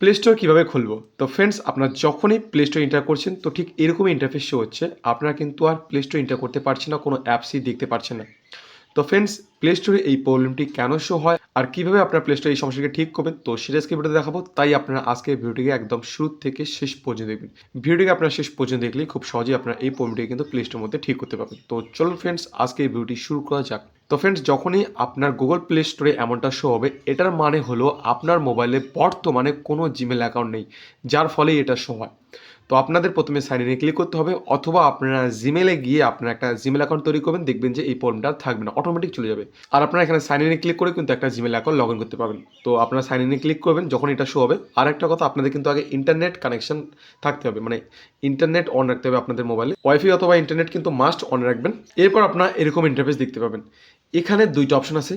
Play store কীভাবে খুলবো? তো ফ্রেন্ডস আপনার যখনই প্লে স্টোর এন্টার করছেন, তো ঠিক এরকমই ইন্টারফেস শো হচ্ছে। আপনারা কিন্তু আর প্লে স্টোর এন্টার করতে পারছেন না, কোনো অ্যাপসই দেখতে পাচ্ছেন না। তো ফ্রেন্ডস প্লে স্টোরে এই প্রবলেমটি কেন শো হয় আর কীভাবে আপনার প্লে স্টোরে এই সমস্যাকে ঠিক করবেন, তো সেটা আজকে দেখাবো। তাই আপনারা আজকে ভিডিওটিকে একদম শুরু থেকে শেষ পর্যন্ত দেখবেন। ভিডিওটিকে আপনারা শেষ পর্যন্ত দেখলেই খুব সহজেই আপনারা এই প্রবলেমটিকে কিন্তু প্লে স্টোর মধ্যে ঠিক করতে পারবেন। তো চলুন ফ্রেন্ডস আজকে এই ভিডিওটি শুরু করা যাক। তো ফ্রেন্ডস যখনই আপনার গুগল প্লে স্টোরে এমনটা শো হবে, এটার মানে হলো আপনার মোবাইলে বর্তমানে কোনো জিমেল অ্যাকাউন্ট নেই, যার ফলে এটা শো হয়। তো আপনাদের প্রথমে সাইন ইনে ক্লিক করতে হবে অথবা আপনারা জিমেলে গিয়ে আপনারা একটা জিমেল অ্যাকাউন্ট তৈরি করবেন, দেখবেন যে এই আর থাকবে না অটোমেটিক চলে যাবে। আর আপনারা এখানে সাইন ইনে ক্লিক করে কিন্তু একটা জিমেল অ্যাকাউন্ট লগ ইন করতে পারবেন। তো আপনারা সাইন ইনে ক্লিক করবেন, যখন এটা শো হবে। আর একটা কথা, আপনাদের কিন্তু আগে ইন্টারনেট কানেকশন থাকতে হবে মানে ইন্টারনেট অন রাখতে হবে আপনাদের মোবাইলে ওয়াইফাই অথবা ইন্টারনেট কিন্তু মাস্ট অন রাখবেন। এরপর আপনারা এরকম ইন্টারফেস দেখতে পাবেন। এখানে দুইটা অপশন আছে।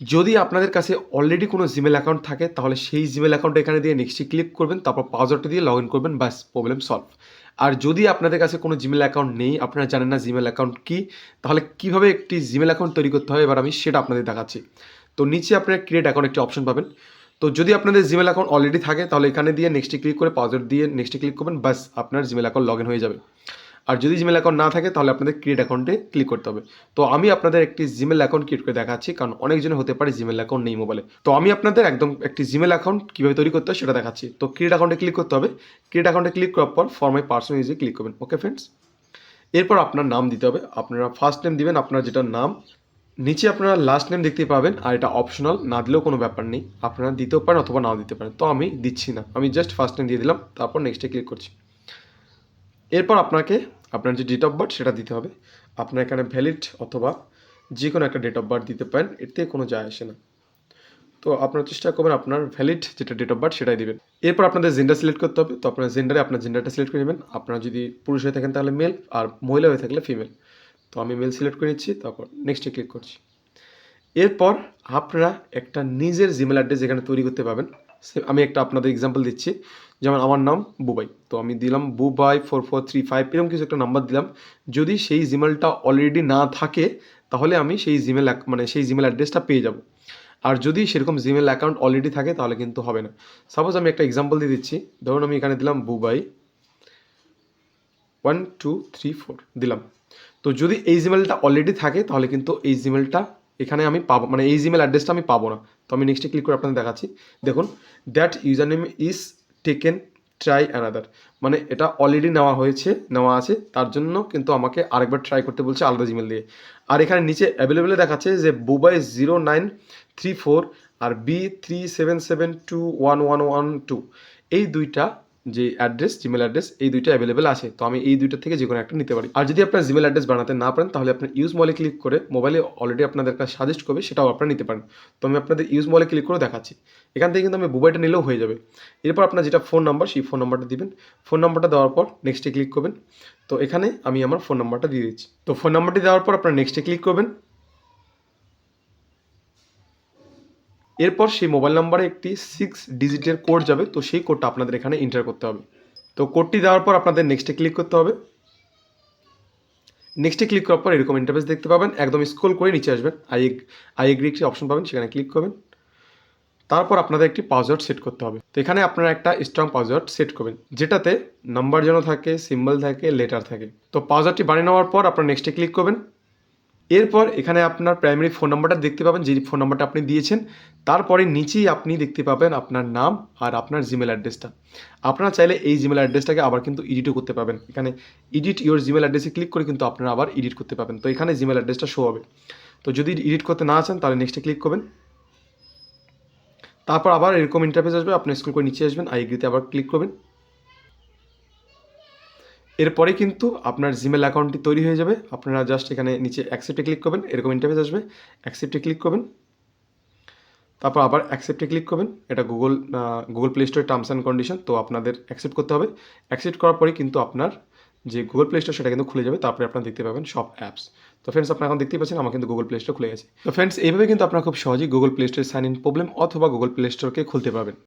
যদি আপনাদের কাছে অলরেডি কোনো জিমেল অ্যাকাউন্ট থাকে, তাহলে সেই জিমেল অ্যাকাউন্ট এখানে দিয়ে নেক্সটে ক্লিক করবেন, তারপর পাসওয়ার্ডটা দিয়ে লগ ইন করবেন, ব্যাস প্রবলেম সলভ আর যদি আপনাদের কাছে কোনো জিমেল অ্যাকাউন্ট নেই, আপনারা জানেন না জিমেল অ্যাকাউন্ট কী, তাহলে কীভাবে একটি জিমেল অ্যাকাউন্ট তৈরি করতে হয়, এবার আমি সেটা আপনাদের দেখাচ্ছি। তো নিচে আপনারা ক্রিয়েট অ্যাকাউন্ট একটি অপশন পাবেন। তো যদি আপনাদের জিমেল অ্যাকাউন্ট অলরেডি থাকে, তাহলে এখানে দিয়ে নেক্সটে ক্লিক করে পাসওয়ার্ড দিয়ে নেক্সটে ক্লিক করবেন, ব্যাস, আপনার জিমেল অ্যাকাউন্ট লগ ইন হয়ে যাবে। আর যদি জিমেল অ্যাকাউন্ট না থাকে, তাহলে আপনাদের ক্রিয়েট অ্যাকাউন্টে ক্লিক করতে হবে। তো আমি আপনাদের একটি জিমেল অ্যাকাউন্ট ক্রিয়েট করে দেখাচ্ছি, কারণ অনেকজনের হতে পারে জিমেল অ্যাকাউন্ট নেই মোবাইলে তো আমি আপনাদের একদম একটি জিমেল অ্যাকাউন্ট কীভাবে তৈরি করতে হয় সেটা দেখাচ্ছি। তো ক্রিয়েট অ্যাকাউন্টে ক্লিক করতে হবে। ক্রিয়েট অ্যাকাউন্টে ক্লিক করার পর ফর মাই পার্সোনাল ইউজে ক্লিক করবেন। ওকে ফ্রেন্ডস এরপর আপনার নাম দিতে হবে। আপনারা ফার্স্ট নেম দিবেন, আপনার যেটা নাম। নিচে আপনারা লাস্ট নেম দেখতে পাবেন, আর এটা অপশনাল না দিলেও কোনো ব্যাপার নেই। আপনারা দিতেও পারেন অথবা নাও দিতে পারেন। তো আমি দিচ্ছি না। আমি জাস্ট ফার্স্ট নেম দিয়ে দিলাম, তারপর নেক্সটে ক্লিক করছি। এরপর আপনাকে আপনার যে ডেট অফ বার্থ সেটা দিতে হবে। আপনার এখানে ভ্যালিড অথবা যে কোনো একটা ডেট অফ বার্থ দিতে পারেন এতে কোনো যায় আসে না। তো আপনার চেষ্টা করবেন আপনার ভ্যালিড যেটা ডেট অফ বার্থ সেটাই দিবেন। এরপর আপনাদের জেন্ডার সিলেক্ট করতে হবে। তো আপনার জেন্ডারে আপনার জেন্ডারটা সিলেক্ট করে নেবেন। আপনারা যদি পুরুষ হয়ে থাকেন তাহলে মেল আর মহিলা হয়ে থাকলে ফিমেল তো আমি মেল সিলেক্ট করে নিচ্ছি, তারপর নেক্সটে ক্লিক করছি। এরপর আপনারা একটা নিজের জিমেল অ্যাড্রেস এখানে তৈরি করতে পারবেন আমি একটা আপনাদের এক্সাম্পল দিচ্ছি। যেমন আমার নাম বুবাই। তো আমি দিলাম Bubai four four three five এরকম কিছু একটা নাম্বার দিলাম। যদি সেই জিমেলটা অলরেডি না থাকে, তাহলে আমি সেই জিমেল মানে সেই জিমেল অ্যাড্রেসটা পেয়ে যাব। আর যদি সেরকম জিমেল অ্যাকাউন্ট অলরেডি থাকে, তাহলে কিন্তু হবে না। সাপোজ আমি একটা এক্সাম্পল দিয়ে দিচ্ছি। ধরুন আমি এখানে দিলাম Bubai one two three four দিলাম। তো যদি এই জিমেলটা অলরেডি থাকে, তাহলে কিন্তু এই জিমেলটা এখানে আমি পাবো মানে এই জিমেল অ্যাড্রেসটা আমি পাবো না। তো আমি নেক্সটে ক্লিক করে আপনাদের দেখাচ্ছি। দেখুন that user name is taken try another মানে এটা অলরেডি নেওয়া হয়েছে, নেওয়া আছে, তার জন্য কিন্তু আমাকে আরেকবার ট্রাই করতে বলছে আলাদা জিমেল দিয়ে। আর এখানে নিচে অ্যাভেলেবেলে দেখাচ্ছে যে Bubai zero nine three four আর B three seven seven two one one one two এই দুইটা যে অ্যাড্রেস জিমেল অ্যাড্রেস এই দুইটা অ্যাভেলেবেল আছে। তো আমি এই দুইটা থেকে যে কোনো একটা নিতে পারি। আর যদি আপনার জিমেল অ্যাড্রেস বানাতে না পারেন, তাহলে আপনার ইউজ মলে ক্লিক করে মোবাইলে অলরেডি আপনাদের কাছে সাজেস্ট করবে, সেটাও আপনারা নিতে পারেন। তো আমি আপনাদের ইউজ মলে ক্লিক করে দেখাচ্ছি। এখান থেকে কিন্তু আমি বুবাইটা নিলেও হয়ে যাবে। এরপর আপনার যেটা ফোন নাম্বার সেই ফোন নাম্বারটা দিবেন। ফোন নাম্বারটা দেওয়ার পর নেক্সটে ক্লিক করবেন। তো এখানে আমি আমার ফোন নাম্বারটা দিয়ে দিচ্ছি। তো ফোন নাম্বারটি দেওয়ার পর আপনার নেক্সটে ক্লিক করবেন। এরপর সেই মোবাইল নাম্বারে একটি সিক্স ডিজিটের কোড যাবে, তো সেই কোডটা আপনাদের এখানে এন্টার করতে হবে। তো কোডটি দেওয়ার পর আপনাদের নেক্সটে ক্লিক করতে হবে। নেক্সটে ক্লিক করার পর এরকম ইন্টারফেস দেখতে পাবেন। একদম স্ক্রল করে নিচে আসবেন। আই আই এগ্রি একটি অপশন পাবেন, সেখানে ক্লিক করবেন। তারপর আপনাদের একটি পাসওয়ার্ড সেট করতে হবে। তো এখানে আপনারা একটা স্ট্রং পাসওয়ার্ড সেট করবেন, যেটাতে নাম্বার যেন থাকে সিম্বল থাকে লেটার থাকে। তো পাসওয়ার্ডটি বানিয়ে নেওয়ার পর আপনার নেক্সটে ক্লিক করবেন। এরপর এখানে আপনার প্রাইমারি ফোন নাম্বারটা দেখতে পাবেন, যে ফোন নাম্বারটা আপনি দিয়েছেন। তারপরে নিচেই আপনি দেখতে পাবেন আপনার নাম আর আপনার জিমেল অ্যাড্রেসটা আপনারা চাইলে এই জিমেল অ্যাড্রেসটাকে আবার কিন্তু এডিটও করতে পাবেন এখানে এডিট ইওর জিমেল অ্যাড্রেসে ক্লিক করে কিন্তু আপনারা আবার এডিট করতে পাবেন তো এখানে জিমেল অ্যাড্রেসটা শো হবে। তো যদি এডিট করতে না চান, তাহলে নেক্সটে ক্লিক করবেন। তারপর আবার এরকম ইন্টারফেস আসবে আপনি স্কুল করে নিচে আসবেন আই এগ্রিতে আবার ক্লিক করবেন। এরপরে কিন্তু আপনার জিমেল অ্যাকাউন্টটি তৈরি হয়ে যাবে। আপনারা জাস্ট এখানে নিচে অ্যাকসেপ্টে ক্লিক করবেন, এরকম ইন্টারফেস আসবে। অ্যাকসেপ্টে ক্লিক করবেন। তারপর আবার অ্যাকসেপ্টে ক্লিক করবেন। এটা Google Google Play Store terms and condition তো আপনাদের অ্যাকসেপ্ট করতে হবে। অ্যাকসেপ্ট করার পরে কিন্তু আপনার যে গুগল প্লে স্টোর সেটা কিন্তু খুলে যাবে। তারপরে আপনারা দেখতে পাবেন সব অ্যাপস তো ফ্রেন্ডস আপনারা এখন দেখতেই পাচ্ছেন, আমার কিন্তু গুগল প্লে স্টোর খুলে গেছে। তো ফ্রেন্ডস এইভাবে কিন্তু আপনারা খুব সহজেই Google Play Store sign in problem অথবা গুগল প্লে স্টোরকে খুলতে পারবেন।